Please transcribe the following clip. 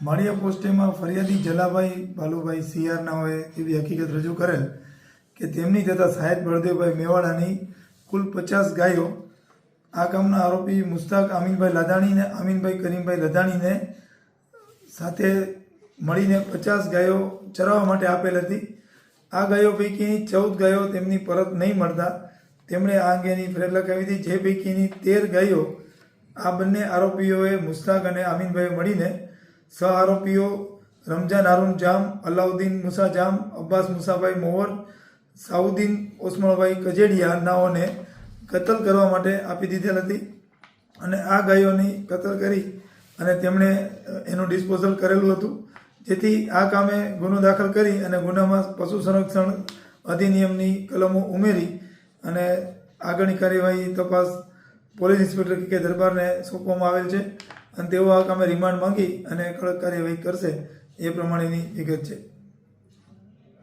માળિયા પોસ્ટેમાં ફરિયાદી જલાભાઈ બાલુભાઈ સિયારના હોય એવી હકીકત રજૂ કરેલ કે તેમની તથા સાહેબ બળદેવભાઈ મેવાડાની કુલ પચાસ ગાયો આ કામના આરોપી મુસ્તાક અમીનભાઈ લદાણીને અમીનભાઈ કરીમભાઈ લદાણીને સાથે મળીને પચાસ ગાયો ચરાવવા માટે આપેલ હતી. આ ગાયો પૈકીની ચૌદ ગાયો તેમની પરત નહીં મળતા. તેમણે આ અંગેની ફરિયાદ લખાવી હતી. જે પૈકીની તેર ગાયો આ બંને આરોપીઓએ મુસ્તાક અને અમીનભાઈએ મળીને સહ આરોપીઓ રમઝાન, હારૂન જામ, અલાઉદ્દીન, મુસા જામ, અબ્બાસ, મુસાભાઈ મોહર, સાઉદ્દીન ઓસમણભાઈ કજેડિયા નાઓને કતલ કરવા માટે આપી દીધેલ હતી અને આ ગાયોની કતલ કરી અને તેમણે એનું ડિસ્પોઝલ કરેલું હતું. જેથી આ કામે ગુનો દાખલ કરી અને ગુનામાં પશુ સંરક્ષણ અધિનિયમની કલમો ઉમેરી અને આગળની કાર્યવાહી તપાસ પોલીસ ઇન્સ્પેક્ટર કે દરબારને સોંપવામાં આવેલ છે. અને તેઓ આ કામે રિમાન્ડ માંગી અને કડક કાર્યવાહી કરશે એ પ્રમાણેની વિગત છે.